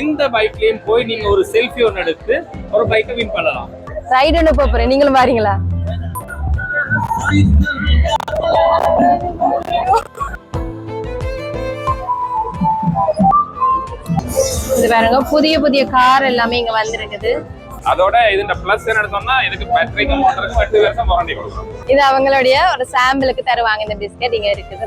எந்த பைக்லயும் போய் நீங்க ஒரு செல்ஃபி ஒன்று எடுத்து ஒரு பைக்கை வின் பண்ணலாம். ரைடு ஒன்று போறேன். நீங்களும் பாருங்களா இது பாருங்க புதிய புதிய கார் எல்லாமே இங்க வந்திருக்குது. அதோட இதுல பிளஸ் என்ன எடுத்தோம்னா இதுக்கு பேட்டரிக்கு மோட்டருக்கு எட்டு வருஷம் வாரண்டி கொடுக்கும். இது அவங்களுடைய ஒரு சாம்பிளுக்கு தருவாங்க. இந்த பிஸ்கட் இங்க இருக்குது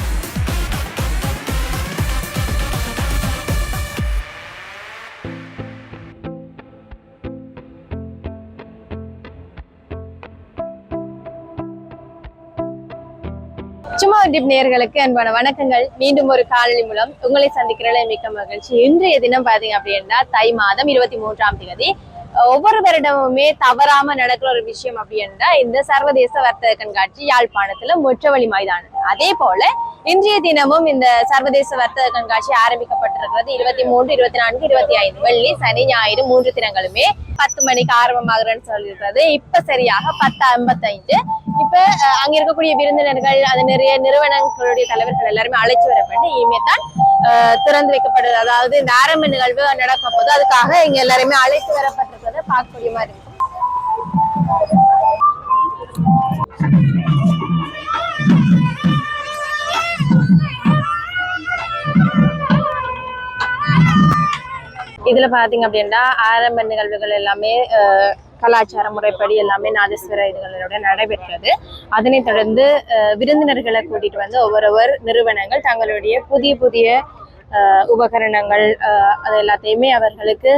சும்மா டிப் நேர்களுக்கு அன்பான வணக்கங்கள். மீண்டும் ஒரு காணொளி மூலம் உங்களை சந்திக்கிறதுல மிக்க மகிழ்ச்சி. இன்றைய தினம் பாத்தீங்க அப்படின்னா தை மாதம் இருபத்தி மூன்றாம் தேதி. ஒவ்வொரு வருடமுமே தவறாம நடக்கிற ஒரு விஷயம் அப்படின்னா இந்த சர்வதேச வர்த்தக கண்காட்சி யாழ்ப்பாணத்துல முற்றவழி மைதானம். அதே போல இன்றைய தினமும் இந்த சர்வதேச வர்த்தக கண்காட்சி ஆரம்பிக்கப்பட்டிருக்கிறது. இருபத்தி மூன்று இருபத்தி நான்கு இருபத்தி ஐந்து வெள்ளி சனி ஞாயிறு மூன்று தினங்களுமே பத்து மணிக்கு ஆரம்பமாகிறன்னு சொல்லியிருக்கிறது. இப்ப சரியாக பத்து ஐம்பத்தைந்து. இப்ப அங்க இருக்கக்கூடிய விருந்தினர்கள் அது நிறைய நிறுவனங்களுடைய தலைவர்கள் எல்லாருமே அழைச்சு வரப்பட்டு இனிமே தான் திறந்து வைக்கப்படுது அதாவது இந்த ஆரம்ப நிகழ்வு நடக்கும் போது அதுக்காக இங்க எல்லாருமே அழைத்து வரப்பட்டிருக்கிறத. பார்க்கக்கூடிய மாதிரி இருக்கும். இதில் பார்த்தீங்க அப்படின்னா ஆரம்ப நிகழ்வுகள் எல்லாமே கலாச்சார முறைப்படி எல்லாமே நாதஸ்வர இதுகளோட நடைபெற்றது. அதனைத் தொடர்ந்து விருந்தினர்களை கூட்டிட்டு வந்து ஒவ்வொருவர் நிறுவனங்கள் தங்களுடைய புதிய புதிய உபகரணங்கள் அது எல்லாத்தையுமே அவர்களுக்கு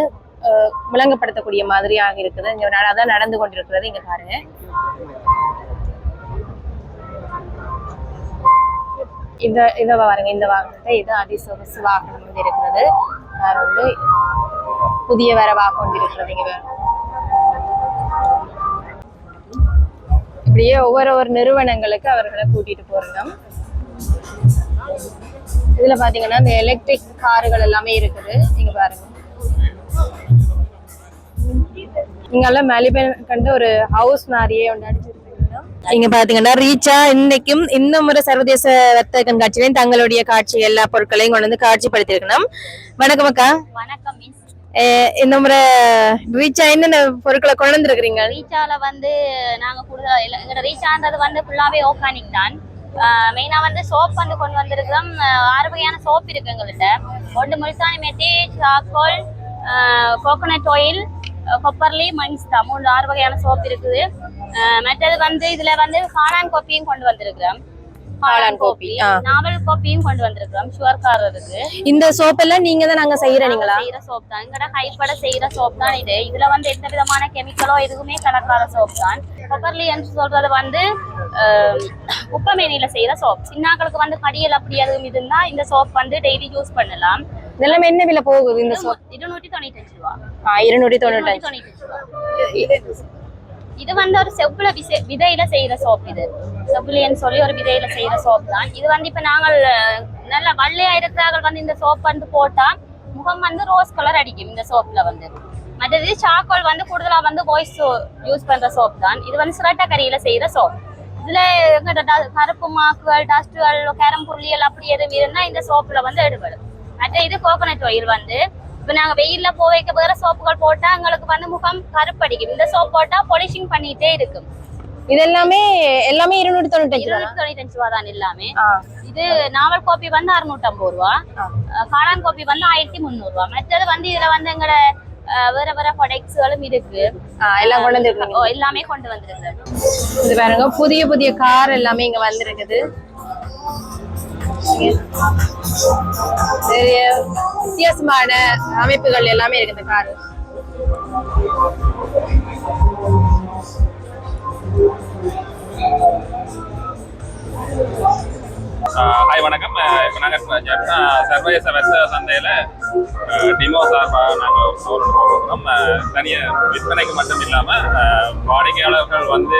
விளங்கப்படுத்தக்கூடிய மாதிரியாக இருக்குது. இங்கே அதான் நடந்து கொண்டிருக்கிறது. இங்க பாருங்க. இந்த இதை பாருங்க. இந்த வாகனத்தை இது அதிசொகுசு வாகனம் வந்து இருக்கிறது வந்து புதிய வரவாக கொண்டிருக்கிறது இங்க இப்படியே ஒவ்வொரு ஒரு நிறுவனங்களுக்கு அவர்களை கூட்டிட்டு போறோம். இதுல பாத்தீங்கன்னா இந்த எலக்ட்ரிக் கார்கள் எல்லாமே இருக்குது. நீங்க பாருங்க. இங்கெல்லாம் மெலிபன் கண்டு ஒரு ஹவுஸ் மாதிரியே ஒன்று இங்க பாத்தீங்கன்னா ரீச்சா இன்னைக்கும் இந்த முறை சர்வதேச வர்த்தக கண்காட்சியிலையும் தங்களுடைய காட்சி எல்லா பொருட்களையும் கொண்டு வந்து காட்சிப்படுத்திருக்கணும் வணக்கம் அக்கா. வணக்கம் இந்த முறை ரீச்சா என்னென்ன பொருட்களை கொண்டு வந்திருக்கிறீங்க? ரீச்சால வந்து நாங்க கூடுதல் ரீச்சான்றது வந்து ஃபுல்லாவே ஆர்கானிக் தான். மெயினா வந்து சோப் வந்து கொண்டு வந்திருக்கிறோம். ஆறு வகையான சோப் இருக்கு எங்கள்கிட்ட. ஒன்று Multani Mitti charcoal coconut oil கொப்பர்லி மணிஸ்தா மூணு ஆறு வகையான சோப் இருக்குது. மற்றது வந்து இதுல வந்து காளான் கோப்பியும் கொண்டு வந்திருக்கிறோம். காளான் கோப்பி. நாவல் கோப்பியும் கொண்டு வந்திருக்கிறோம். சுகர்காரருக்கு இந்த சோப் எல்லாம் நீங்க தான் நாங்க செய்யறீங்களா செய்யற சோப் தான். எங்கட கைப்பட செய்யற சோப் தான் இது. இதுல வந்து எந்த விதமான கெமிக்கலோ எதுவுமே கலக்காத சோப் தான். கொப்பர்லி என்று சொல்றது வந்து ஆஹ், குப்பமேனியில செய்யற சோப் சின்னாக்களுக்கு வந்து கடியல் அப்படி எதுவும் இருந்தா இந்த சோப் வந்து டெய்லி யூஸ் பண்ணலாம். இதெல்லாம் என்ன விலை போகுது இந்த சோப் இருநூற்றி தொண்ணூத்தி அஞ்சு ரூபா. இருநூற்றி தொண்ணூற்றி ரூபா. இது வந்து ஒரு செவ்வுல விசை- விதையில செய்யற சோப் இது. செவ்வுலின்னு சொல்லி ஒரு விதையில செய்யற சோப் தான். இது வந்து இப்ப நாங்கள் நல்ல வெள்ளையா இருக்கிறார்கள் வந்து இந்த சோப் வந்து போட்டா முகம் வந்து ரோஸ் கலர் அடிக்கும் இந்த சோப்ல வந்து. மற்றது சாக்கோல் வந்து கூடுதலா வந்து வாய்ஸ் யூஸ் பண்ற சோப் தான். இது வந்து சிரட்ட கறியில செய்யற சோப் இதுல கருப்பு மாக்குகள் டஸ்ட்டுகள் கேரம் புள்ளிகள் அப்படி எதுவும் இருந்தா இந்த சோப்புல வந்து எடுபடும். மற்ற இது கோகோனட் ஆயில் வந்து. இப்ப நாங்க வெயில்ல போக வைக்க வேற சோப்புகள் போட்டா எங்களுக்கு வந்து முகம் கருப்படிக்கும். இந்த சோப் போட்டா பாலிஷிங் பண்ணிட்டே இருக்கும். இது எல்லாமே எல்லாமே இருநூற்றி தொண்ணூற்றி இருநூத்தி தொண்ணூத்தஞ்சு ரூபா தான் எல்லாமே. இது நாவல் கோப்பி வந்து அறுநூற்றம்பது ரூபா. ஆ. அஹ் காளான் கோப்பி வந்து ஆயிரத்தி முந்நூறு ரூபா. மற்றது வந்து இதுல வந்து எங்களோட அஹ், வேற வேற ப்ராடக்ட்ஸ்களும் இருக்கு. எல்லாம் கொண்டு ஓ, எல்லாமே கொண்டு வந்திருக்கு இது பாருங்க புதிய புதிய கார் எல்லாமே இங்க வந்திருக்குது. வித்தியாசமான அமைப்புகள் எல்லாமே இருக்கு இந்த கார். ஹாய் வணக்கம். இப்போ நாங்கள் சர்வதேச வெத்த சந்தையில் டிமோ சார்பாக நாங்கள் ஒரு ஸ்டோர் போகிறோம் தனியாக விற்பனைக்கு மட்டும் இல்லாமல் வாடிக்கையாளர்கள் வந்து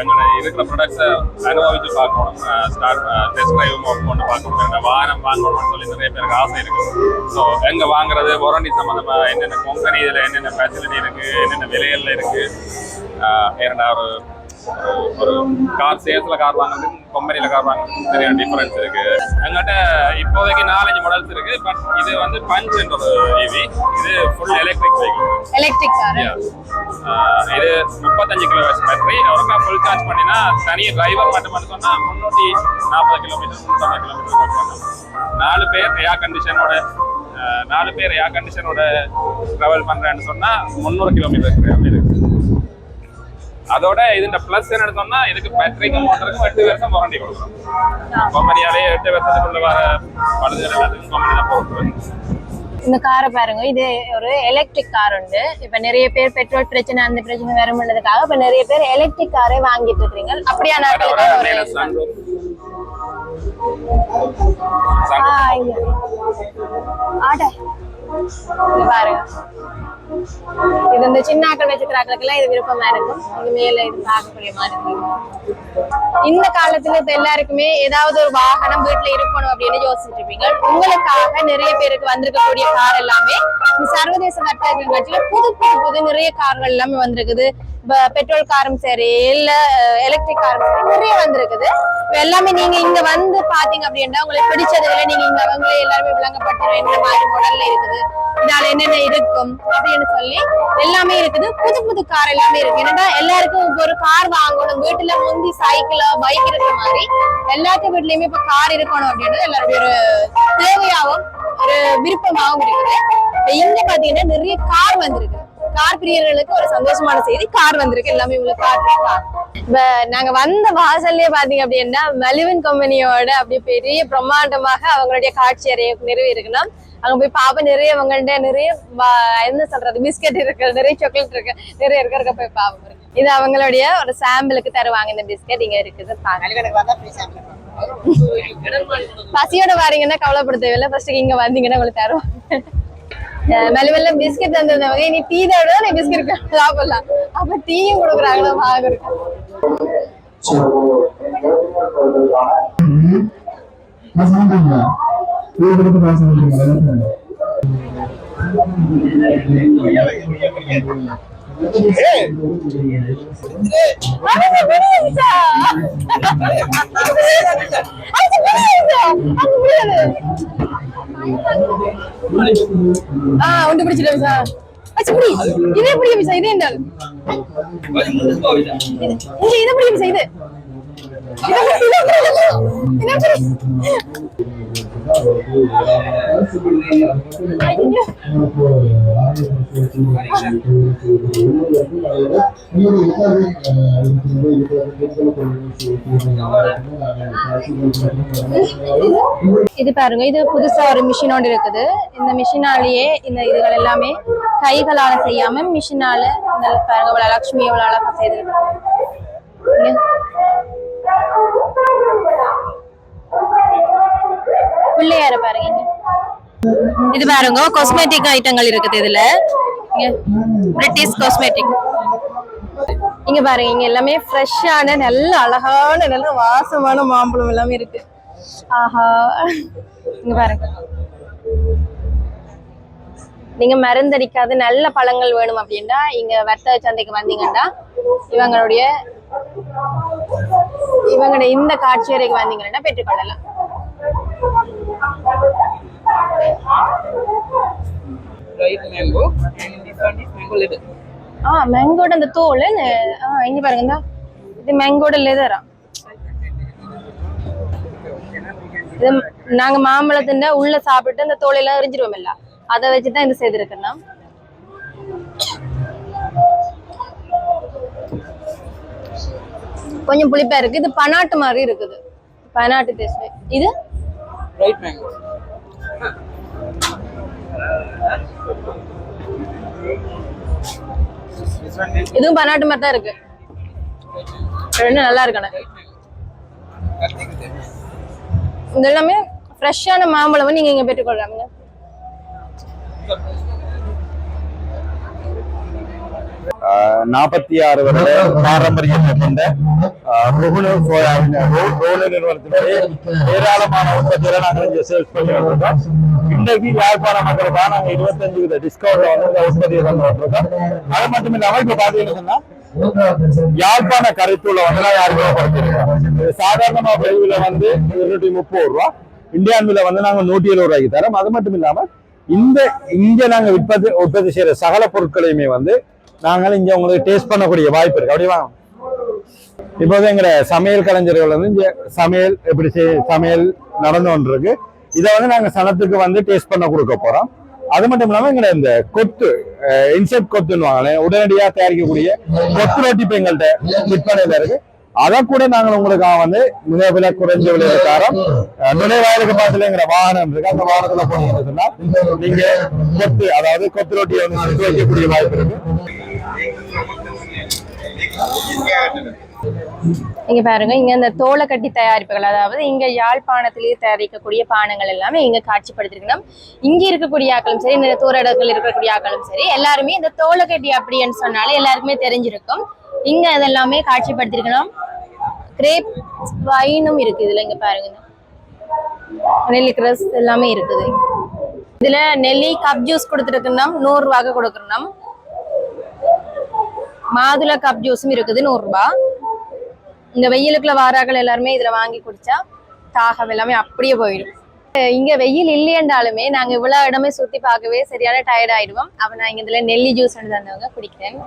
எங்களோட இருக்கிற ப்ராடக்ட்ஸை அனுபவித்து பார்க்கணும். ஸ்டார்ட் டெஸ்ட் ட்ரைவ் ஒன்று பார்க்கணும். இந்த வாகனம் வாங்கணும்னு சொல்லி நிறைய பேருக்கு ஆசை இருக்குது ஸோ எங்கே வாங்குறது வாரண்டி சம்மந்தமாக என்னென்ன கம்பெனி இதில் என்னென்ன ஃபெசிலிட்டி இருக்குது என்னென்ன விலைகளில் இருக்குது ஏன்னா ஒரு ஒரு கார் சேல்ஸ்ல கார் வாங்குறதுக்கும் கம்பெனில கார் வாங்குறதுக்கும் பெரிய டிஃபரன்ஸ் இருக்கு. எங்கிட்ட இப்போதைக்கு நாலஞ்சு மாடல்ஸ் இருக்கு பட் இது வந்து பஞ்ச் என்ற EV. இது full electric vehicle electric car இது முப்பத்தஞ்சு கிலோ வாட்ஸ் பேட்டரி ஒருக்கா ஃபுல் சார்ஜ் பண்ணினா தனி டிரைவர் மட்டும் சொன்னா முன்னூத்தி நாற்பது கிலோமீட்டர் முன்னூத்தம்பது கிலோமீட்டர் நாலு பேர் ஏர் கண்டிஷனோட நாலு பேர் ஏர் கண்டிஷனோட ட்ராவல் பண்றேன்னு சொன்னா முந்நூறு கிலோமீட்டர் இருக்கு. அதோட இதுல பிளஸ் எடுத்தோம்னா இதுக்கு பேட்டரிக்கும் மோட்டருக்கும் எட்டு வருஷம் வாரண்டி கொடுக்குறோம். கம்பெனியாலே எட்டு வருஷத்துக்குள்ள வர பழுதுகள் எல்லாத்துக்கும் கம்பெனி தான் போகுது இந்த காரை பாருங்க இது ஒரு எலக்ட்ரிக் கார் உண்டு. இப்ப நிறைய பேர் பெட்ரோல் பிரச்சனை அந்த பிரச்சனை வரும்ன்றதுக்காக இப்ப நிறைய பேர் எலக்ட்ரிக் காரே வாங்கிட்டு இருக்கீங்க ஒரு மேல பாருங்க. இது இந்த சின்ன ஆக்கள் வச்சுக்கிறாக்களுக்கெல்லாம் இது விருப்பமா இருக்கும். இது மேல இது பார்க்கக்கூடிய மாதிரி இருக்கும். இந்த காலத்துல இப்ப எல்லாருக்குமே ஏதாவது ஒரு வாகனம் வீட்டுல இருக்கணும் அப்படின்னு யோசிச்சுட்டு இருப்பீங்க. உங்களுக்காக நிறைய பேருக்கு வந்திருக்கக்கூடிய கார் எல்லாமே இந்த சர்வதேச வர்த்தக கட்சியில புது புது புது நிறைய கார்கள் எல்லாமே வந்திருக்குது. பெட்ரோல் காரும் சரி இல்ல எலக்ட்ரிக் காரும் சரி நிறைய வந்திருக்குது. எல்லாமே நீங்க இங்க வந்து பாத்தீங்க அப்படின்னா உங்களுக்கு பிடிச்சதுல நீங்க இங்க அவங்களே எல்லாருமே விளங்கப்பட்டு என்ன மாதிரி உடல்ல இருக்குது. இதால என்னென்ன இருக்கும் அப்படின்னு சொல்லி எல்லாமே இருக்குது. புது புது கார் எல்லாமே இருக்கு. என்னன்னா எல்லாருக்கும் ஒரு கார் வாங்கணும். வீட்டுல முந்தி சைக்கிளோ பைக் இருக்கிற மாதிரி எல்லாத்து வீட்லயுமே இப்ப கார் இருக்கணும் அப்படின்றது எல்லாருடைய ஒரு தேவையாகவும் ஒரு விருப்பமாகவும் இருக்குது. இங்க பாத்தீங்கன்னா நிறைய கார் வந்திருக்கு. கார் பிரியர்களுக்கு ஒரு சந்தோஷமான செய்தி. கார் வந்திருக்கு எல்லாமே உங்களுக்கு கார் இப்ப நாங்க வந்த வாசல்லே பாத்தீங்க அப்படின்னா மெலிவன் கம்பெனியோட அப்படியே பெரிய பிரம்மாண்டமாக அவங்களுடைய காட்சி அறையை நிறுவி இருக்குன்னா அங்க போய் பாப்ப நிறைய அவங்கள்ட்ட நிறைய என்ன சொல்றது பிஸ்கட் இருக்கு நிறைய சாக்லேட் இருக்கு நிறைய இருக்க இருக்க போய் பாப்போம் இது அவங்களுடைய ஒரு சாம்பிளுக்கு தருவாங்க இந்த பிஸ்கட் இங்க இருக்குது பசியோட வாரீங்கன்னா கவலைப்பட தேவையில்ல. ஃபர்ஸ்ட் இங்க வந்தீங்கன்னா உங்களுக்கு தருவாங்க மெல்ல மெல்ல பிஸ்கட் தந்திருந்தவங்க இனி டீ தான் நீ பிஸ்கட் சாப்பிடலாம். அப்ப டீயும் கொடுக்குறாங்களா வாங்குறதுக்கு நான் சாப்பிட்டீங்களா இது ஆ உண்டு பிடிச்சிட்டேன் சார் அச்சு பிடி இதே பிடிக்கும் சார் இதே என்றால் இது இங்க இதை பிடிக்கும் சார் இது இதை பிடி, இதை பிடி, இது பாருங்க இது புதுசா ஒரு மிஷின் ஒன்று இருக்குது. இந்த மிஷினாலேயே இந்த இதுகள் எல்லாமே கைகளால செய்யாம மிஷினால இந்த பாருங்க இவ்வளவு லட்சுமி எவ்வளவு அழகா செய்திருக்காங்க பிள்ளையார பாருங்க. இங்க. இது பாருங்க காஸ்மெட்டிக் ஐட்டங்கள் இருக்குது இதுல. பிரிட்டிஷ் காஸ்மெட்டிக் இங்க பாருங்க இங்க எல்லாமே ஃப்ரெஷ்ஷான நல்ல அழகான நல்ல வாசமான மாம்பழம் எல்லாமே இருக்கு. ஆஹா. இங்க பாருங்க. நீங்க மருந்தடிக்காத நல்ல பழங்கள் வேணும் அப்படின்னா இங்க வர்த்தக சந்தைக்கு வந்தீங்கன்னா இவங்களுடைய இவங்களுடைய இந்த காட்சியறைக்கு வந்தீங்கன்னா பெற்றுக்கொள்ளலாம். Dried mango ஆ மேங்கோட அந்த தோல் ஆ இங்க பாருங்க இது மேங்கோட லெதரா இது நாங்க மாம்பழத்தின் உள்ள சாப்பிட்டு அந்த தோலை எல்லாம் எரிஞ்சிருவோம் இல்ல. அதை வச்சுதான் இது செய்திருக்கேன்னா கொஞ்சம் புளிப்பா இருக்கு. இது பனாட்டு மாதிரி இருக்குது. பனாட்டு டேஸ்ட் இது? Dried mango. இதுவும் பனாட்டு மாதிரி தான் இருக்கு. ரெண்டும் நல்லா இருக்கணும் இது எல்லாமே ஃப்ரெஷ்ஷான மாம்பழம் நீங்க இங்க பெற்றுக்கொள்றாங்க நாற்பத்தி ஆறு வருட பாரம்பரியம் கொண்ட ஆஹ், ருகுணு சோயாவின் நிறுவனத்தினுடைய ஏராளமான உற்பத்திகளை நாங்கள் இங்கே சேல்ஸ் பண்ணி வந்திருக்கோம். இன்னைக்கு யாழ்ப்பாண மக்களுக்காக நாங்கள் இருபத்தஞ்சு வித டிஸ்கவுண்ட்ல வந்து இந்த உற்பத்தியை தந்து வந்திருக்கோம். அது மட்டும் இல்லாமல் இப்போ பார்த்தீங்கன்னு யாழ்ப்பாண கரைத்தூளை வந்து நான் அறிமுகப்படுத்திருக்கோம் சாதாரணமா பிரிவுல வந்து இருநூற்றி முப்பது ரூபா. இந்தியான் விலை வந்து நாங்க நூற்றி எழுபது ரூபாய்க்கு தரோம். அது மட்டும் இல்லாம இந்த இங்க நாங்க உற்பத்தி உற்பத்தி செய்யற சகல பொருட்களையுமே வந்து நாங்களும் இங்க உங்களுக்கு டேஸ்ட் பண்ணக்கூடிய வாய்ப்பு இருக்கு. அப்படி வாங்க. இப்போது எங்க சமையல் கலைஞர்கள் வந்து இங்க சமையல் எப்படி சமையல் நடந்து கொண்டிருக்கு. இதை வந்து நாங்க சனத்துக்கு வந்து டேஸ்ட் பண்ண கொடுக்க போறோம். அது மட்டும் இல்லாம எங்க இந்த கொத்து இன்செக்ட் கொத்துன்னு உடனடியாக தயாரிக்கக்கூடிய கொத்து ரொட்டி இப்போ எங்கள்கிட்ட விற்பனையில் இருக்கு. அதை கூட நாங்கள் உங்களுக்காக வந்து மிக விலை குறைஞ்ச விலையில தரோம் நுழைவாயிலுக்கு பக்கத்துலங்கிற வாகனம் இருக்கு. அந்த வாகனத்துல போனீங்கன்னு நீங்க கொத்து அதாவது கொத்து ரொட்டியை வந்து சுட்டு வைக்கக்கூடிய வாய்ப்பு இருக்கு. இங்க பாருங்க இங்க இந்த தோலை கட்டி தயாரிப்புகள் அதாவது இங்க யாழ்ப்பாணத்திலேயே தயாரிக்கக்கூடிய பானங்கள் எல்லாமே இங்க காட்சிப்படுத்திருக்கணும் இங்க இருக்கக்கூடிய ஆக்களும் சரி இந்த தூரடங்கள் இருக்கக்கூடிய ஆக்களும் சரி எல்லாருமே இந்த தோலை கட்டி அப்படின்னு சொன்னாலே எல்லாருக்குமே தெரிஞ்சிருக்கும். இங்க அதெல்லாமே காட்சிப்படுத்திருக்கணும். கிரேப் வைனும் இருக்கு இதுல இங்க பாருங்க. நெல்லி கிரஸ் எல்லாமே இருக்குது. இதுல நெல்லி கப் ஜூஸ் கொடுத்துருக்கணும் நூறு ரூபாய்க்கு கொடுக்கணும் மாதுளை கப் ஜூஸும் இருக்குது நூறுரூபா இந்த வெயிலுக்குள்ள வாராக்கள் எல்லாருமே இதுல வாங்கி குடிச்சா தாகம் எல்லாமே அப்படியே போயிடும். இங்க வெயில் இல்லையென்றாலுமே நாங்க இவ்வளவு இடமே சுத்தி பார்க்கவே சரியான டயர்ட் ஆயிடுவோம். அப்ப நான் இங்க இதுல நெல்லி ஜூஸ் தந்தவங்க குடிக்கிறேன்.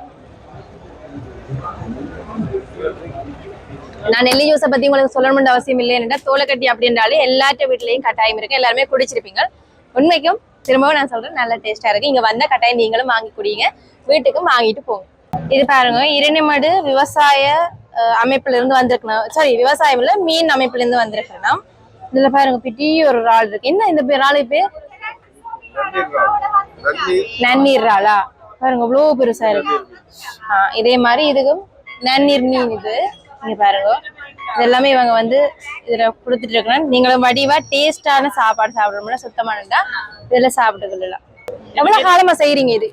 நான் நெல்லி ஜூஸை பத்தி உங்களுக்கு சொல்லணும்னு அவசியம் இல்லை என்னடா தோலைக்கட்டி அப்படின்றாலே எல்லாற்ற வீட்லயும் கட்டாயம் இருக்கு. எல்லாருமே குடிச்சிருப்பீங்க. உண்மைக்கும் திரும்பவும் நான் சொல்றேன் நல்ல டேஸ்டா இருக்கு. இங்க வந்த கட்டாயம் நீங்களும் வாங்கி குடிங்க. வீட்டுக்கும் வாங்கிட்டு போங்க. இது பாருங்க இரணிமடு விவசாய அமைப்புல இருந்து வந்திருக்கணும் சாரி விவசாயம் இல்ல மீன் அமைப்புல இருந்து வந்திருக்கணும் இதுல பாருங்க பெரிய ஒரு இறால் இருக்கு. என்ன இந்த பேர் பேர்? நன்னீர் இறாலா? பாருங்க இவ்வளவு பெருசா இருக்கு. இதே மாதிரி இதுக்கும் நன்னீர் மீன் இது. இங்க பாருங்க. இது எல்லாமே இவங்க வந்து இதுல கொடுத்துட்டு இருக்கணும் நீங்களும் வடிவா டேஸ்டான சாப்பாடு சாப்பிடணும்னா சுத்தமானதா இதுல சாப்பிட்டு கொள்ளலாம் எவ்வளவு காலமா செய்றீங்க இது?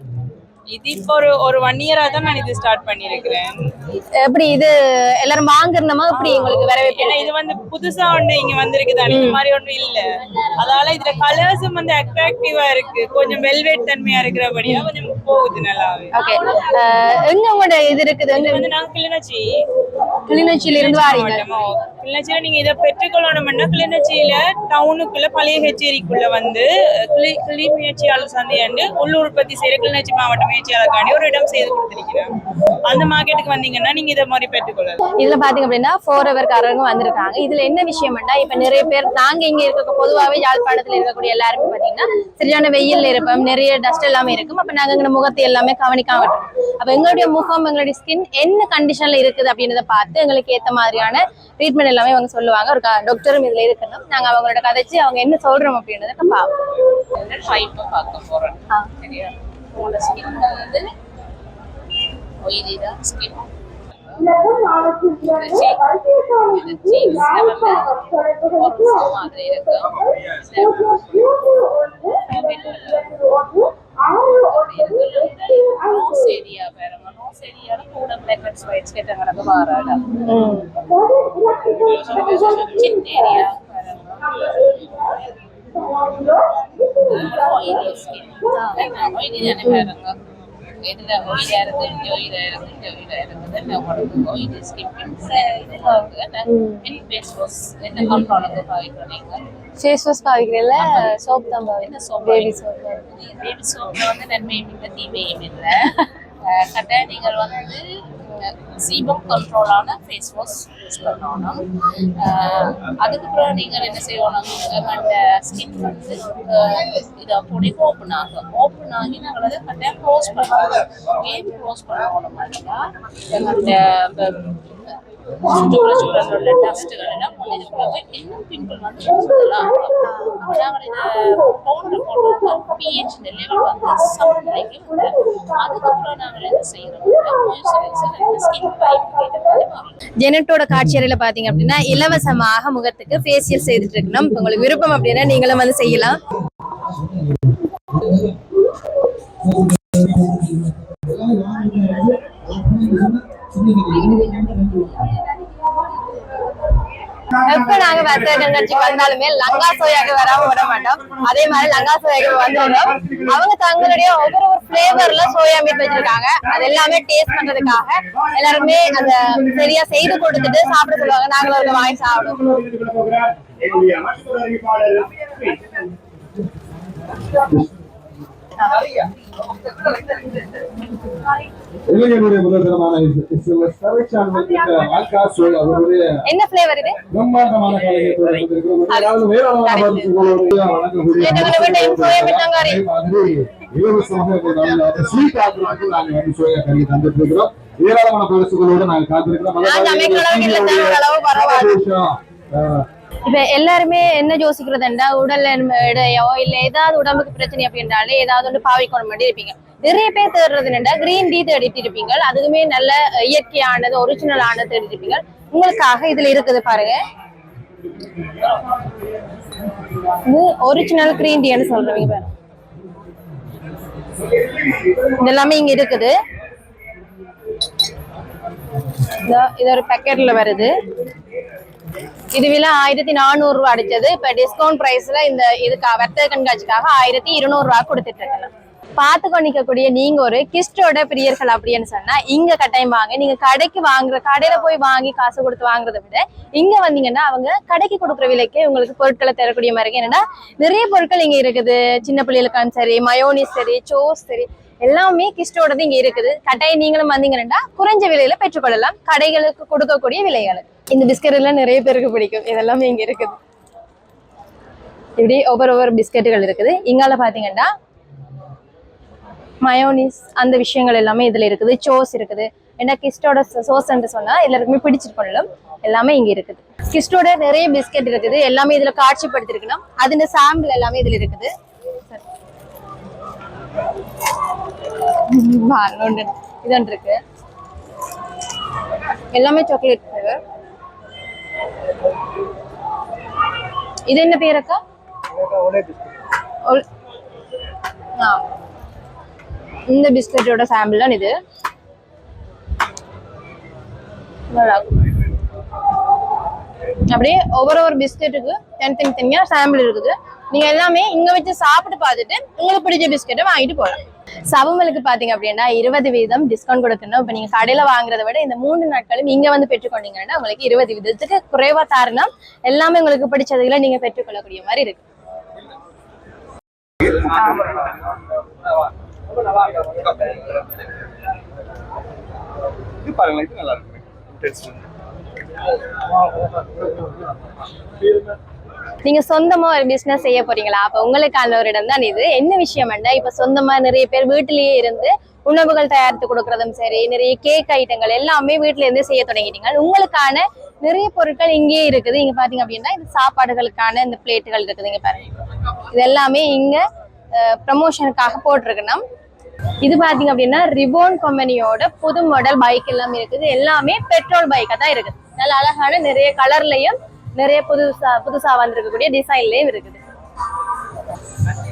இது இப்போ ஒரு ஒரு ஒன் இயரா தான் நான் இது ஸ்டார்ட் பண்ணிருக்கிறேன். எப்படி இது எல்லாரும் வாங்குறனமா இப்படி உங்களுக்கு வரவேற்பு ஏன்னா இது வந்து புதுசா ஒண்ணு இங்க வந்திருக்கு தானே இந்த மாதிரி ஒண்ணும் இல்ல. அதால இதுல கலர்ஸும் வந்து அட்ராக்டிவா இருக்கு. கொஞ்சம் வெல்வெட் தன்மையா இருக்கிறபடியா கொஞ்சம் போகுது நல்லாவே. ஓகே எங்க உங்களோட இது இருக்குது? இது வந்து நாங்க கிளிநொச்சி. கிளிநொச்சியில இருந்து வாரீங்க. மாவட்டமோ. கிளிநொச்சியில நீங்க இதை பெற்றுக்கொள்ளணும்னா கிளிநொச்சியில டவுனுக்குள்ள பழைய ஹெச்சேரிக்குள்ள வந்து கிளி கிளி முயற்சியாளர் சந்தையாண்டு உள்ளூர் உற்பத்தி செய்யற கிளிநொச்சி மாவட்ட முயற்சியாளருக்காண்டி ஒரு இடம் செய்து கொடுத்திருக்கிறேன். அந்த மார்க்கெட்டுக்கு வந்தீங்கன்னா நீங்க இதை மாதிரி பெற்றுக்கொள்ளலாம். இதுல பாத்தீங்க அப்படின்னா ஃபோர் காரங்க வந்திருக்காங்க. இதுல என்ன விஷயம்னா இப்ப நிறைய பேர் நாங்க இங்க இருக்க பொதுவாகவே யாழ்ப்பாணத்துல இருக்கக்கூடிய எல்லாருமே பாத்தீங்கன்னா சரியான வெயில் இருப்போம் நிறைய டஸ்ட் எல்லாமே இருக்கும். அப்ப நாங்க எங்க முகத்தை எல்லாமே கவனிக்காம அப்ப எங்களுடைய முகம் எங்களுடைய ஸ்கின் என்ன கண்டிஷன்ல இருக்குது அப்படின்றத பார்த்து எங்களுக்கு ஏத்த மாதிரியான ட்ரீட்மெண்ட் எல்லாமே அவங்க சொல்லுவாங்க. ஒரு டாக்டரும் இதுல இருக்கணும். நாங்க அவங்களோட கதைச்சு அவங்க என்ன சொல்றோம் அப்படின்றத பார்ப்போம் பார்க்க போறேன் ஆ. சரியா? உங்களோட ஸ்கின் வந்து oily தான் ஸ்கின் மாதிரி இருக்கும். நோஸ் ஏரியா பாருங்க நோஸ் ஏரியால கூட skin. oily தானே பாருங்க. இதுல oily ஆ இருக்கு, இங்க oily ஆ இருக்கு, இங்க oily ஆ இருக்குது. இந்த உங்களுக்கு oily skin pimples இதுல இருக்கு. அந்த pin face wash? என்ன control-க்கு பாவிக்கிறீங்க? ஃபேஸ் வாஷ் பாவிக்கிறதுல சோப் தான் என்ன soap பேபி? சோப் soap-ல வந்து நன்மையும் இல்லை, தீமையும் இல்லை. கட்டாயம் நீங்கள் வந்து சீபம் கண்ட்ரோலான ஃபேஸ் வாஷ் யூஸ் பண்ணணும். அதுக்கப்புறம் நீங்கள் என்ன செய்யணும்? அந்த ஸ்கின் வந்து இதை பொடி ஓப்பன் ஆகும் ஓப்பன் ஆகி நாங்கள் அதை கட்டாயம் க்ளோஸ் பண்ணணும். ஏன் க்ளோஸ் பண்ணணும். அப்படின்னா அந்த சுற்றுப்புறச்சூழல் உள்ள டஸ்ட்டுகள் எல்லாம் இதுக்குள்ள போய் இன்னும் பிம்பிள் வந்து கூடுதலாக அப்போ நாங்கள் இதை பவுடர் போடுறோம் பிஹெச் லெவல் வந்து உண்டு. அதுக்கப்புறம் நாங்கள் என்ன ஜெனட்டோட காட்சி அறையில பாத்தீங்க அப்படின்னா இலவசமாக முகத்துக்கு ஃபேஷியல் செய்துட்டு இருக்கணும். இப்ப உங்களுக்கு விருப்பம் அப்படின்னா நீங்களும் வந்து செய்யலாம். எப்ப நாங்க வர்த்தக கண்காட்சிக்கு வந்தாலுமே லங்கா சோயாக்கு வராம விட மாட்டோம். அதே மாதிரி லங்கா சோயாக்கு வந்துடும் அவங்க தங்களுடைய ஒவ்வொரு ஒரு ஃபிளேவர்ல சோயா மீட் வச்சிருக்காங்க. அது எல்லாமே டேஸ்ட் பண்றதுக்காக எல்லாருமே அந்த சரியா செய்து கொடுத்துட்டு சாப்பிட சொல்லுவாங்க. நாங்களும் ஒரு வாங்கி சாப்பிடுவோம். இளைஞருடைய முதல் தினமான ஆகாஷ் அவருடைய என்ன ஃபிளேவர் இது? பிரம்மாண்டமான வேளாண் இலவசமாக ஸ்வீட் நாங்க வந்து சோயா கறி தந்துட்டு இருக்கிறோம் ஏராளமான பரிசுகளோடு நாங்க காத்திருக்கிறோம். இப்ப எல்லாருமே என்ன யோசிக்கிறதுண்டா? உடல் எடையோ இல்ல ஏதாவது உடம்புக்கு பிரச்சனை அப்படின்றாலே ஏதாவது ஒன்று பாவிக்கணும் மட்டும் இருப்பீங்க. நிறைய பேர் தேடுறது என்னடா கிரீன் டீ தேடிட்டு இருப்பீங்க அதுக்குமே நல்ல இயற்கையானது ஒரிஜினல் ஆனது தேடிட்டு இருப்பீங்க உங்களுக்காக இதுல இருக்குது பாருங்க. இது ஒரிஜினல் கிரீன் டீன்னு சொல்றீங்க பாருங்க. இதெல்லாமே இங்க இருக்குது. இது ஒரு பேக்கெட்ல வருது. இது விலை ஆயிரத்தி நானூறு ரூபா அடிச்சது இப்ப டிஸ்கவுண்ட் பிரைஸ்ல இந்த இதுக்கு வர்த்தக கண்காட்சிக்காக ஆயிரத்தி இருநூறு ரூபா கொடுத்துட்டு இருக்கலாம் பார்த்து கொண்டிக்கக்கூடிய நீங்க ஒரு கிஸ்டோட பிரியர்கள் அப்படின்னு சொன்னா இங்க கட்டாயம் வாங்க. நீங்க கடைக்கு வாங்குற கடையில போய் வாங்கி காசு கொடுத்து வாங்குறதை விட இங்க வந்தீங்கன்னா அவங்க கடைக்கு கொடுக்குற விலைக்கே உங்களுக்கு பொருட்களை தரக்கூடிய மாதிரி இருக்கு. என்னன்னா நிறைய பொருட்கள் இங்க இருக்குது. சின்ன பிள்ளைகளுக்கான சரி மயோனிஸ் சரி சோஸ் சரி எல்லாமே கிஸ்டோடது இங்க இருக்குது. கட்டாயம் நீங்களும் வந்தீங்கன்னா குறைஞ்ச விலையில பெற்றுக்கொள்ளலாம். கடைகளுக்கு கொடுக்கக்கூடிய விலைகள். இந்த பிஸ்கட் எல்லாம் நிறைய பேருக்கு பிடிக்கும். இதெல்லாமே இங்க இருக்குது. இப்படி ஒவ்வொரு ஒவ்வொரு பிஸ்கெட்டுகள் இருக்குது. இங்கால பாத்தீங்கன்னா மயோனிஸ் அந்த விஷயங்கள் எல்லாமே இதுல இருக்குது. சோஸ் இருக்குது. ஏன்னா கிஸ்டோட சோஸ் என்று சொன்னா எல்லாருக்குமே பிடிச்சிருக்கணும் எல்லாமே இங்க இருக்குது. கிஸ்டோட நிறைய பிஸ்கெட் இருக்குது. எல்லாமே இதுல காட்சிப்படுத்திருக்கணும் அதுல சாம்பிள் எல்லாமே இதுல இருக்குது. பாருங்க, ஒன்று இது ஒன்று இருக்கு. எல்லாமே சாக்லேட் ஃபிளேவர் இது என்ன பேர் அக்கா. இந்த பிஸ்கட்டோட சாம்பிள் தான் இது. அப்படியே ஒவ்வொரு ஒரு பிஸ்கெட்டுக்கு தனித்தனி தனியா சாம்பிள் இருக்குது. நீங்க எல்லாமே இங்க வச்சு சாப்பிட்டு பார்த்துட்டு உங்களுக்கு பிடிச்ச பிஸ்கெட்டை வாங்கிட்டு போகலாம். சபமலுக்கு பாத்தீங்க அப்படின்னா இருபது வீதம் டிஸ்கவுண்ட் கொடுக்கணும் இப்ப நீங்க கடையில வாங்குறத விட இந்த மூணு நாட்களும் இங்க வந்து பெற்றுக்கொண்டீங்கன்னா உங்களுக்கு இருபது வீதத்துக்கு குறைவா தாருனா எல்லாமே உங்களுக்கு பிடிச்சதுல நீங்க பெற்றுக்கொள்ளக்கூடிய மாதிரி இருக்கு. இது பாருங்க இது நல்லா இருக்கு நீங்க சொந்தமா ஒரு பிசினஸ் செய்ய போறீங்களா? அப்ப உங்களுக்கான ஒரு இடம் தான் இது. என்ன விஷயம் என்ன? இப்ப சொந்தமா நிறைய பேர் வீட்டிலேயே இருந்து உணவுகள் தயாரித்து கொடுக்கறதும் சரி நிறைய கேக் ஐட்டங்கள் எல்லாமே வீட்டுல இருந்து செய்ய தொடங்கிட்டீங்க. உங்களுக்கான நிறைய பொருட்கள் இங்கேயே இருக்குது. இங்க பாத்தீங்க அப்படின்னா இந்த சாப்பாடுகளுக்கான இந்த பிளேட்டுகள் இருக்குது. இங்க பாருங்க. இது எல்லாமே இங்க ப்ரமோஷனுக்காக போட்டிருக்கணும். இது பாத்தீங்க அப்படின்னா ரிபோன் கம்பெனியோட புது மாடல் பைக் எல்லாமே இருக்குது. எல்லாமே பெட்ரோல் பைக்கா தான் இருக்குது. நல்ல அழகான நிறைய கலர்லயும் நிறைய புதுசா புதுசா வந்திருக்கக்கூடிய டிசைன்லயும் இருக்குது.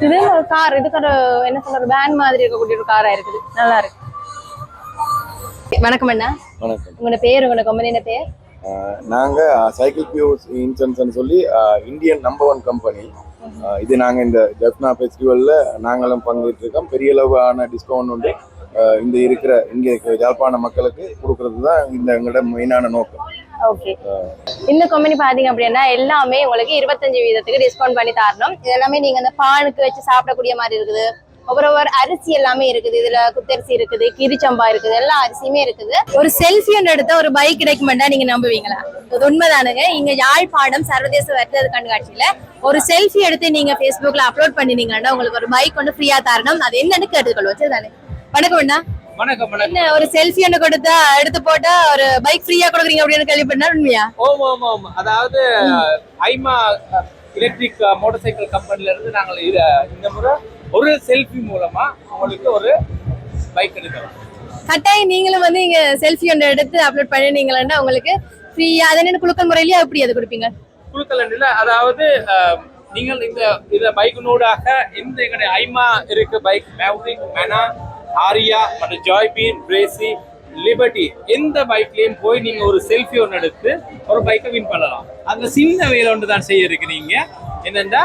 இது ஒரு கார் இதுக்கு ஒரு என்ன சொல்ற வேன் மாதிரி இருக்கக்கூடிய ஒரு காரா இருக்குது. நல்லா இருக்கு. வணக்கம் அண்ணா. வணக்கம். உங்களோட பேர் உங்களோட கம்பெனியோட பேர்? நாங்கள் சைக்கிள் பியூஸ் இன்சூரன்ஸ்னு சொல்லி இந்தியன் நம்பர் ஒன் கம்பெனி இது நாங்கள் இந்த ஜப்னா ஃபெஸ்டிவலில் நாங்களும் பங்கேற்றிருக்கோம். பெரிய அளவான டிஸ்கவுண்ட் உண்டு. இந்த இருக்கிற இங்கே இருக்கிற யாழ்ப்பாண மக்களுக்கு கொடுக்கறது தான் இந்த எங்களோட மெயினான நோக்கம். ஓகே. இந்த கம்பெனி பாத்தீங்க அப்படின்னா எல்லாமே உங்களுக்கு இருபத்தஞ்சு வீதத்துக்கு டிஸ்கவுண்ட் பண்ணி தரணும். இது எல்லாமே நீங்க அந்த பானுக்கு வச்சு சாப்பிடக்கூடிய மாதிரி இருக்குது. ஒவ்வொரு அரிசி எல்லாமே இருக்குது. இதுல குத்தரிசி இருக்குது கிரிச்சம்பா இருக்குது எல்லா அரிசியுமே இருக்குது. ஒரு செல்ஃபி ஒன்று எடுத்த ஒரு பைக் கிடைக்குமெண்டா நீங்க நம்புவீங்களா? இது உண்மைதானுங்க. இங்க யாழ்ப்பாணம் சர்வதேச வர்த்தக கண்காட்சியில ஒரு செல்ஃபி எடுத்து நீங்க Facebookல அப்லோட் பண்ணினீங்கன்னா உங்களுக்கு ஒரு பைக் ஒன்று ஃப்ரீயா தரணும். அது என்னன்னு கேட்டுக்கொள்வோம். சரிதானே வணக்கம் அண்ணா. வணக்கம் என்ன ஒரு செல்ஃபி ஒன்று கொடுத்தா எடுத்து போட்டா ஒரு பைக் ஃப்ரீயா கொடுக்குறீங்க அப்படின்னு கேள்விப்பட்டா உண்மையா? ஓம் ஓம் ஓம் அதாவது ஐமா எலக்ட்ரிக் மோட்டார் சைக்கிள் கம்பெனில இருந்து நாங்கள் இந்த முறை ஒரு செல்ஃபி மூலமா உங்களுக்கு ஒரு பைக் எடுக்கிறோம் கட்டாயம் நீங்களும் வந்து இங்க செல்ஃபி ஒன்று எடுத்து அப்லோட் பண்ணினீங்களா உங்களுக்கு ஃப்ரீயா அது என்ன குழுக்கள் முறையிலேயே எப்படி அது கொடுப்பீங்க. குழுக்கலண்டில் அதாவது நீங்கள் இந்த இந்த பைக்கினூடாக இந்த எங்களுடைய ஐமா இருக்கு பைக் மேவ்ரிக் மெனா ஆரியா மற்றும் ஜாய்பீன் பிரேசி லிபர்ட்டி எந்த பைக்லயும் போய் நீங்க ஒரு செல்ஃபி ஒன்று எடுத்து ஒரு பைக்கை வின் பண்ணலாம். அந்த சின்ன வேலை ஒன்று தான் செய்ய இருக்கிறீங்க. என்னென்னா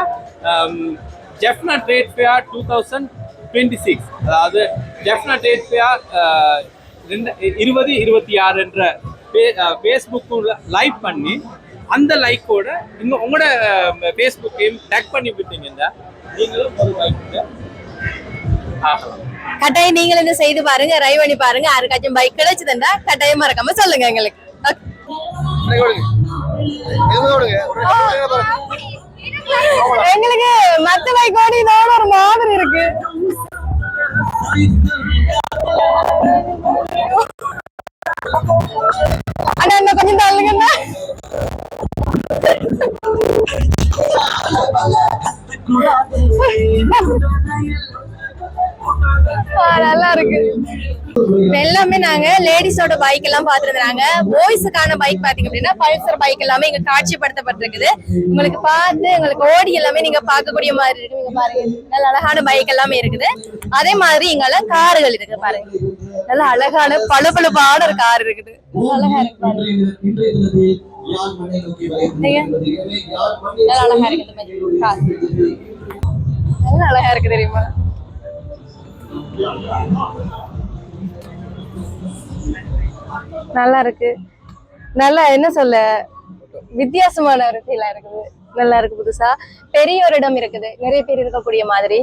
Jaffna trade fair two thousand twenty six அதாவது ஜெஃப்னா ட்ரேட் ஃபேர் ரெண்டு இருபது இருபத்தி ஆறு என்ற ஃபேஸ்புக்கில் லைக் பண்ணி அந்த லைக்கோட இன்னும் உங்களோட ஃபேஸ்புக்கையும் டேக் பண்ணி விட்டீங்கன்னா நீங்களும் ஒரு பைக்கு ஆகலாம். கட்டாயம் நீங்களும் இதை செய்து பாருங்க ட்ரை பண்ணி பாருங்க. யாருக்காச்சும் பைக் கிடைச்சதுண்டா கட்டாயம் மறக்காம சொல்லுங்க எங்களுக்கு. எங்களுக்கு மத்த பைக் இதோட ஒரு மாதிரி இருக்கு. அண்ணா இன்னும் கொஞ்சம் தள்ளுங்கண்ணா ஆ, நல்லா இருக்கு. எல்லாமே நாங்க லேடிஸோட பைக் எல்லாம் பாத்துருந்தாங்க பாய்ஸுக்கான பைக் பாத்தீங்க அப்படின்னா பல்சர் பைக் எல்லாமே இங்க காட்சிப்படுத்தப்பட்டிருக்குது. உங்களுக்கு பார்த்து உங்களுக்கு ஓடி எல்லாமே நீங்க பார்க்கக்கூடிய மாதிரி இருக்கு. நீங்க பாருங்க. நல்ல அழகான பைக் எல்லாமே இருக்குது. அதே மாதிரி இங்கெல்லாம் கார்கள் இருக்குது பாருங்க. நல்ல அழகான பளபளப்பான ஒரு கார் இருக்குது. அழகா இருக்கு பாருங்க. நல்ல அழகா இருக்கு நல்லா நல்ல அழகா இருக்கு தெரியுமா? நல்லா இருக்கு நல்லா என்ன சொல்ல? வித்தியாசமான ஒரு ஃபீலா இருக்குது. நல்லா இருக்கு புதுசா. பெரிய ஒரு இடம் இருக்குது. நிறைய பேர் இருக்கக்கூடிய மாதிரி.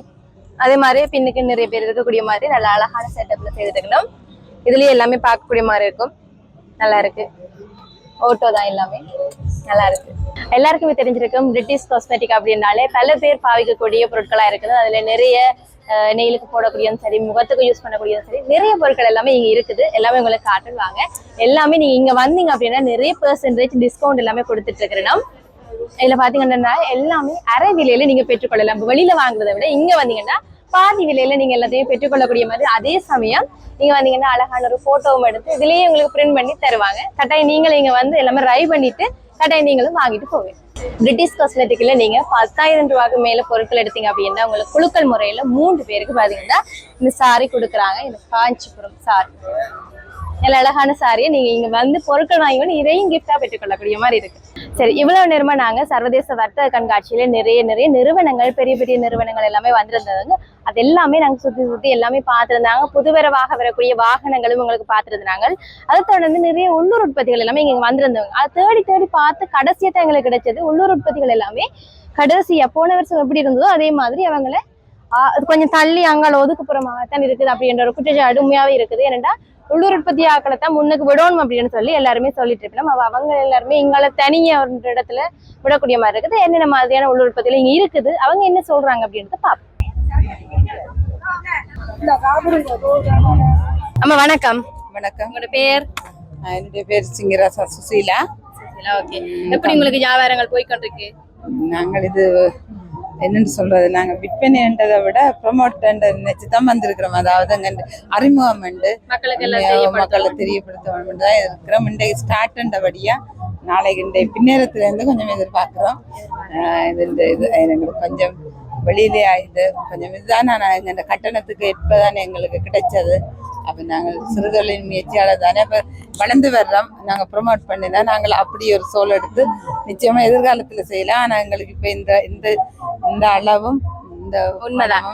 அதே மாதிரி பின்னுக்கு நிறைய பேர் இருக்கக்கூடிய மாதிரி நல்லா அழகான செட்டப்ல செய்திருக்கணும். இதுலயே எல்லாமே பார்க்கக்கூடிய மாதிரி இருக்கும். நல்லா இருக்கு ஓட்டோ தான் எல்லாமே. நல்லா இருக்கு எல்லாருக்குமே தெரிஞ்சிருக்கும் பிரிட்டிஷ் காஸ்மெட்டிக் அப்படின்னாலே பல பேர் பாவிக்கக்கூடிய பொருட்களா இருக்குது. அதுல நிறைய நெயிலுக்கு போடக்கூடியதும் சரி முகத்துக்கு யூஸ் பண்ணக்கூடியதும் சரி நிறைய பொருட்கள் எல்லாமே இங்கே இருக்குது. எல்லாமே உங்களுக்கு காட்டுவாங்க எல்லாமே நீங்கள் இங்க வந்தீங்க அப்படின்னா நிறைய பெர்சன்டேஜ் டிஸ்கவுண்ட் எல்லாமே கொடுத்துட்டு இருக்கிறோம் இதுல பாத்தீங்கன்னா எல்லாமே அரை விலையில நீங்க பெற்றுக்கொள்ளலாம். வெளியில வாங்குறதை விட இங்க வந்தீங்கன்னா பாதி விலையில நீங்க எல்லாத்தையும் பெற்றுக்கொள்ளக்கூடிய மாதிரி அதே சமயம் நீங்க வந்தீங்கன்னா அழகான ஒரு போட்டோவும் எடுத்து இதுலயே உங்களுக்கு பிரிண்ட் பண்ணி தருவாங்க. கட்டாயம் நீங்களும் இங்க வந்து எல்லாமே ரை பண்ணிட்டு கட்டாயம் நீங்களும் வாங்கிட்டு போவீங்க பிரிட்டிஷ் காஸ்மெட்டிக்ல நீங்க பத்தாயிரம் ரூபாய்க்கு மேல பொருட்கள் எடுத்தீங்க அப்படின்னா உங்களுக்கு குழுக்கள் முறையில மூன்று பேருக்கு பாத்தீங்கன்னா இந்த சாரி கொடுக்குறாங்க. இந்த காஞ்சிபுரம் சாரி நல்ல அழகான சாரியை நீங்க இங்க வந்து பொருட்கள் வாங்கி வந்து இதையும் கிஃப்டா பெற்றுக்கொள்ளக்கூடிய மாதிரி இருக்கு. சரி இவ்வளவு நேரமா நாங்க சர்வதேச வர்த்தக கண்காட்சியில நிறைய நிறைய நிறுவனங்கள் பெரிய பெரிய நிறுவனங்கள் எல்லாமே வந்திருந்ததுங்க. அது எல்லாமே நாங்க சுத்தி சுத்தி எல்லாமே பார்த்திருந்தாங்க. புதுவரவாக வரக்கூடிய வாகனங்களும் உங்களுக்கு பார்த்திருந்தாங்க. அதை தொடர்ந்து நிறைய உள்ளூர் உற்பத்திகள் எல்லாமே இங்க வந்திருந்தவங்க அதை தேடி தேடி பார்த்து கடைசியா தான் எங்களுக்கு கிடைச்சது. உள்ளூர் உற்பத்திகள் எல்லாமே கடைசியா போன வருஷம் எப்படி இருந்ததோ அதே மாதிரி அவங்கள ஆஹ் கொஞ்சம் தள்ளி அங்கால ஒதுக்குப்புறமாகத்தான் இருக்குது அப்படின்ற ஒரு குற்றச்சாட்டு உண்மையாவே இருக்குது. ஏன்னா உள்ளூர் உற்பத்தி ஆக்களை தான் முன்னுக்கு விடணும் அப்படின்னு சொல்லி எல்லாருமே சொல்லிட்டு இருக்கணும் அவ- அவங்க எல்லாருமே இங்கால தனியா ஒரு இடத்துல விடக்கூடிய மாதிரி இருக்குது. என்னென்ன மாதிரியான உள்ளூர் உற்பத்தியில இங்க இருக்குது? அவங்க என்ன சொல்றாங்க அப்படின்றத பார்ப்போம். அம்மா வணக்கம். வணக்கம். உங்களோட பேர்? என்னுடைய பேர் சிங்கராசா சுசீலா. ஓகே. எப்படி உங்களுக்கு வியாபாரங்கள் போய்கொண்டிருக்கு நாங்கள் இது என்னன்னு சொல்றது? நாங்க விற்பனைன்றதை விட ப்ரொமோட் நினைச்சு தான் வந்திருக்கிறோம். அதாவது அங்க அறிமுகம் உண்டு. மக்களை தெரியப்படுத்தணும். தான் இருக்கிறோம். இன்றைக்கு ஸ்டார்ட்ன்றபடியா நாளைக்கு இன்றைய பின்னேரத்துல இருந்து கொஞ்சம் எதிர்பார்க்கிறோம். இது இந்த இது எங்களுக்கு கொஞ்சம் வெளியிலே இது கொஞ்சம் இதுதான் நான் இந்த கட்டணத்துக்கு ஏற்பதானே எங்களுக்கு கிடைச்சது. அப்போ நாங்கள் சிறுதொழில் முயற்சியாளர் தானே. இப்போ வளர்ந்து வர்றோம். நாங்கள் ப்ரொமோட் பண்ணினா நாங்கள் அப்படி ஒரு சோல் எடுத்து நிச்சயமாக எதிர்காலத்தில் செய்யலாம். ஆனால் எங்களுக்கு இப்போ இந்த இந்த இந்த அளவும் இந்த உண்மைதான்.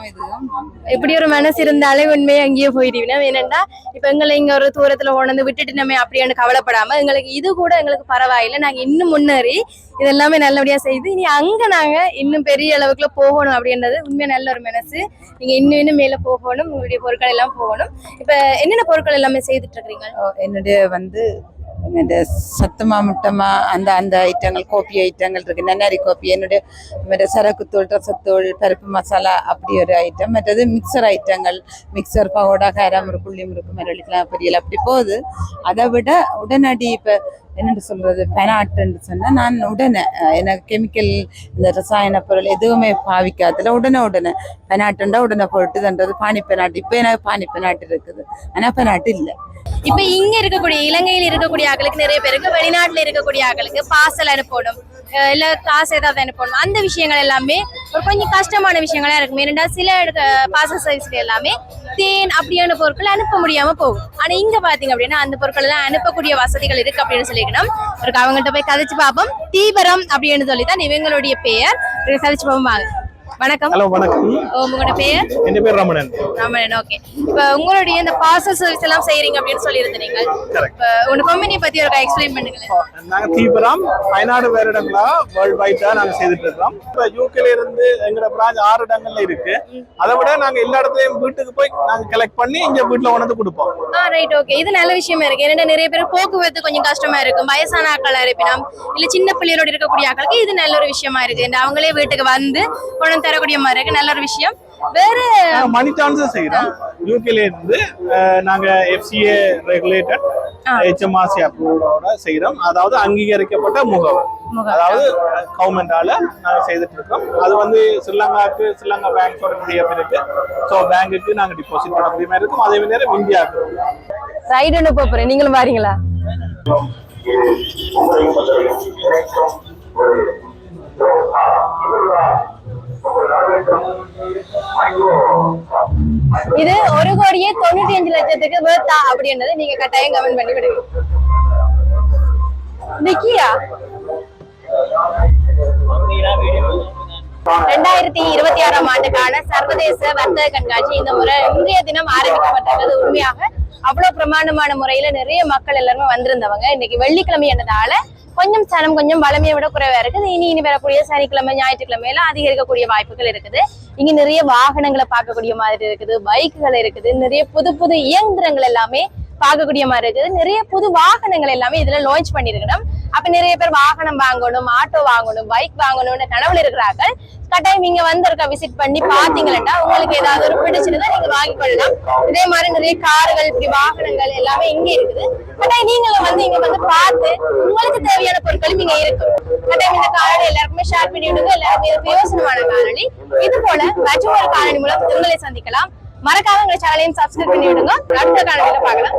எப்படி ஒரு மனசு இருந்தாலே உண்மையை அங்கேயே போயிடுவீங்க ஏனண்டா இப்ப எங்களை இங்க ஒரு தூரத்துல உணர்ந்து விட்டுட்டு நம்ம அப்படின்னு கவலைப்படாம எங்களுக்கு இது கூட எங்களுக்கு பரவாயில்லை. நாங்க இன்னும் முன்னேறி இதெல்லாமே நல்லபடியா செய்து இனி அங்க நாங்க இன்னும் பெரிய அளவுக்குள்ள போகணும் அப்படின்றது உண்மையா நல்ல ஒரு மனசு. நீங்க இன்னும் இன்னும் மேல போகணும் உங்களுடைய பொருட்கள் எல்லாம் போகணும். இப்ப என்னென்ன பொருட்கள் எல்லாமே செய்துட்டு இருக்கீங்க ஓ, என்னுடைய வந்து இந்த சத்துமா முட்டமா அந்த அந்த ஐட்டங்கள் கோபி ஐட்டங்கள் இருக்குது நன்னாரி கோபி என்னுடைய மற்ற சரக்குத்தூள் ரசத்தூள் பருப்பு மசாலா அப்படி ஒரு ஐட்டம் மற்றது மிக்சர் ஐட்டங்கள் மிக்சர் பகோடா காரம் முறுக்குள்ளி முறுக்கு மரளிக்கலாம் பொரியல் அப்படி போகுது. அதை விட உடனடி இப்போ என்னென்று சொல்றது பெனாட்டுன்னு சொன்னா நான் உடனே எனக்கு கெமிக்கல் இந்த ரசாயன பொருள் எதுவுமே பாவிக்காதுல உடனே உடனே பெனாட்டுண்டா உடனே போட்டுதுன்றது பானி பெனாட்டு இப்போ எனக்கு பானி பெனாட்டு இருக்குது. ஆனால் பெனாட்டு இல்லை. இப்ப இங்க இருக்கக்கூடிய இலங்கையில் இருக்கக்கூடிய ஆக்களுக்கு நிறைய பேருக்கு வெளிநாட்டுல இருக்கக்கூடிய ஆக்களுக்கு பார்சல் அனுப்பணும் இல்ல காசு ஏதாவது அனுப்பணும். அந்த விஷயங்கள் எல்லாமே ஒரு கொஞ்சம் கஷ்டமான விஷயங்களா இருக்கும். ஏனென்றா சில பாசல் சர்வீஸ்ல எல்லாமே தேன் அப்படியான பொருட்கள் அனுப்ப முடியாம போகும். ஆனா இங்க பாத்தீங்க அப்படின்னா அந்த பொருட்கள் எல்லாம் அனுப்பக்கூடிய வசதிகள் இருக்கு அப்படின்னு சொல்லிக்கணும் ஒரு அவங்கள்ட்ட போய் கதைச்சு பார்ப்போம். தீபரம் அப்படின்னு சொல்லி தான் இவங்களுடைய பெயர். கதைச்சு பார்ப்போம் வணக்கம். ஹலோ வணக்கம். ஓ, உங்களோட பெயர்? என் பேர் ரமணன். ராமன் ஓகே இப்ப உங்களுடைய இந்த பார்சல் சர்வீஸ் எல்லாம் செய்யறீங்க அப்படின்னு சொல்லியிருந்தீங்க உங்க கம்பெனி பத்தி ஒரு எக்ஸ்பிளைன் பண்ணுங்களேன். நாங்க தீபுரம் பதினாறு பேர் இடங்களா வேர்ல்ட் வைட்டா நாங்க செய்துட்டு இருக்கோம். இப்ப யூகேல இருந்து எங்களோட பிரான்ச் ஆறு இடங்கள்ல இருக்கு. அதை விட நாங்க எல்லா இடத்துலயும் வீட்டுக்கு போய் நாங்க கலெக்ட் பண்ணி இங்க வீட்டுல கொண்டு கொடுப்போம். ஆ ரைட் ஓகே இது நல்ல விஷயமா இருக்கு. ஏன்னா நிறைய பேர் போக்குவரத்து கொஞ்சம் கஷ்டமா இருக்கும். வயசான ஆட்களா இருப்பினும் இல்ல சின்ன பிள்ளைகளோட இருக்கக்கூடிய ஆட்களுக்கு இது நல்ல ஒரு விஷயமா இருக்கு. அவங்களே வீட்டுக்கு வந்து கொண்டு வந்து தரக்கூடிய மாதிரி இருக்கு. நல்ல ஒரு விஷயம். வேற மணி டிரான்ஸ்ஃபர் செய்யறோம். யூகேல இருந்து நாங்க எஃப்சிஏ ரெகுலேட்டட் ஹெச்எம்ஆர்சி அப்ரூவோட செய்யறோம். அதாவது அங்கீகரிக்கப்பட்ட முகவர். அதாவது கவர்மெண்டால நாங்க செய்துட்டு இருக்கோம். அது வந்து ஸ்ரீலங்காக்கு ஸ்ரீலங்கா பேங்க் பிடிஎஃப் இருக்கு ஸோ பேங்குக்கு நாங்க டிபாசிட் பண்ண முடியுமா இருக்கும். அதே நேரம் இந்தியாவுக்கு. ரைடு அனுப்ப போறேன். நீங்களும் வாரீங்களா? இது ஒரு கோடியே தொண்ணூத்தி அஞ்சு லட்சத்துக்கு வேர்த்தா அப்படின்றது நீங்க கட்டாயம் கமெண்ட் பண்ணி விடுங்க நிக்கியா ரெண்டாயிரத்தி இருபத்தி ஆறாம் ஆண்டுக்கான சர்வதேச வர்த்தக கண்காட்சி இந்த முறை இன்றைய தினம் ஆரம்பிக்கப்பட்டது உண்மையாக அவ்வளவு பிரமாண்டமான முறையில நிறைய மக்கள் எல்லாருமே வந்திருந்தவங்க. இன்னைக்கு வெள்ளிக்கிழமை என்னதால கொஞ்சம் சனம் கொஞ்சம் வளமையை விட குறைவா இருக்குது. இனி இனி வரக்கூடிய சனிக்கிழமை ஞாயிற்றுக்கிழமையில அதிகரிக்கக்கூடிய வாய்ப்புகள் இருக்குது. இங்க நிறைய வாகனங்களை பார்க்கக்கூடிய மாதிரி இருக்குது. பைக்குகள் இருக்குது. நிறைய புது புது இயந்திரங்கள் எல்லாமே பார்க்கக்கூடிய மாதிரி இருக்குது. நிறைய புது வாகனங்கள் எல்லாமே இதுல லான்ச் பண்ணிருக்கணும் அப்ப நிறைய பேர் வாகனம் வாங்கணும் ஆட்டோ வாங்கணும் பைக் வாங்கணும்னு கனவுல இருக்கிறார்கள். கட்டாயம் இங்க வந்திருக்க விசிட் பண்ணி பாத்தீங்கன்னா உங்களுக்கு ஏதாவது ஒரு பிடிச்சிருந்தா நீங்க வாங்கி கொள்ளலாம். இதே மாதிரி நிறைய கார்கள் இப்படி வாகனங்கள் எல்லாமே இங்க இருக்குது. கட்டாயம் நீங்களும் வந்து இங்க வந்து பார்த்து உங்களுக்கு தேவையான பொருட்களும் இங்க இருக்கும். கட்டாயம் இந்த காரணம் எல்லாருக்குமே ஷேர் பண்ணி விடுங்க எல்லாருமே இது பிரயோசனமான காரணி இது போல மற்றும் காரணி மூலம் உங்களை சந்திக்கலாம். மறக்காம எங்க சேனலையும் சப்ஸ்கிரைப் பண்ணி விடுங்க அடுத்த காணொலியில பாக்கலாம்